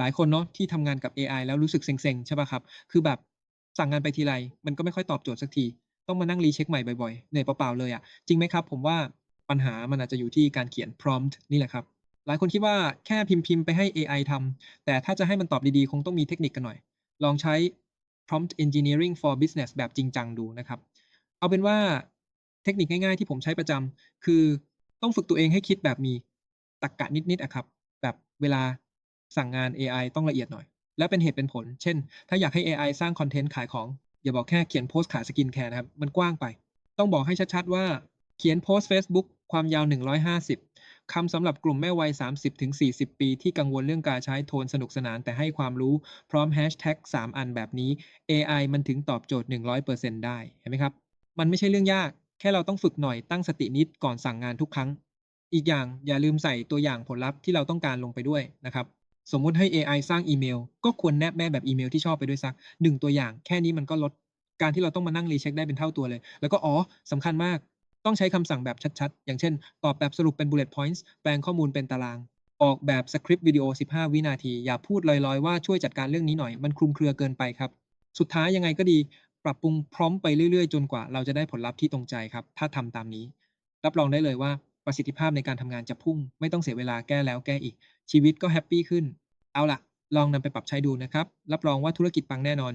หลายคนเนาะที่ทำงานกับเอไอแล้วรู้สึกเซ็งๆ ใช่เปล่าครับ คือแบบสั่งงานไปทีไร มันก็ไม่ค่อยตอบโจทย์สักที ต้องมานั่ง recheck ใหม่บ่อยๆเหนื่อยเปล่าๆเลยอะจริงไหมครับ?ผมว่าปัญหามันอาจจะอยู่ที่การเขียน prompt นี่แหละครับ หลายคนคิดว่าแค่พิมพ์ๆไปให้เอไอทำแต่ถ้าจะให้มันตอบดีๆ คงต้องมีเทคนิคกันหน่อย ลองใช้ prompt engineering for business แบบจริงจังดูนะครับ เอาเป็นว่าเทคนิคง่ายๆ ที่ผมใช้ประจำคือต้องฝึกตัวเองให้คิดแบบมีตรรกะนิดๆอะครับ แบบเวลา สั่งงานเอไอต้องละเอียดหน่อย และเป็นเหตุเป็นผล เช่น ถ้าอยากให้เอไอสร้างคอนเทนต์ขายของ อย่าบอกแค่เขียนโพสต์ขาย skincare นะครับ มันกว้างไป ต้องบอกให้ชัดๆว่าเขียนโพสต์เฟซบุ๊กความยาว 150 คำสำหรับกลุ่มแม่วัย 30-40 ปี ที่กังวลเรื่องการใช้โทนสนุกสนานแต่ให้ความรู้พร้อมแฮชแท็ก3อันแบบนี้เอไอมันถึงตอบโจทย์ 100%ได้ เห็นไหมครับ มันไม่ใช่เรื่องยาก แค่เราต้องฝึกหน่อยตั้งสตินิดก่อนสั่งงานทุกครั้ง อีกอย่างอย่าลืมใส่ตัวอย่างผลลัพธ์ที่เราต้องการลงไปด้วยนะครับ สมมุติให้เอไอสร้างอีเมล ก็ควรแนบแม่แบบอีเมลที่ชอบไปด้วยสัก1ตัวอย่างแค่นี้มันก็ลดการที่เราต้องมานั่ง recheck ได้เป็นเท่าตัวเลย แล้วก็อ๋อสำคัญมากต้องใช้คำสั่งแบบชัดๆ อย่างเช่น ตอบแบบสรุปเป็น bullet points แปลงข้อมูลเป็นตาราง ออกแบบสคริปต์วิดีโอ 15 วินาที อย่าพูดลอยๆ ว่าช่วยจัดการเรื่องนี้หน่อย มันคลุมเครือเกินไปครับ สุดท้ายยังไงก็ดี ปรับปรุงพร้อมไปเรื่อยๆ จนกว่าเราจะได้ผลลัพธ์ที่ตรงใจครับ ถ้าทำตามนี้ รับรองได้เลยว่า ประสิทธิภาพในการทำงานจะพุ่ง ไม่ต้องเสียเวลาแก้แล้วแก้อีก ชีวิตก็แฮปปี้ขึ้น เอาล่ะลองนำไปปรับใช้ดูนะครับ รับรองว่าธุรกิจปังแน่นอน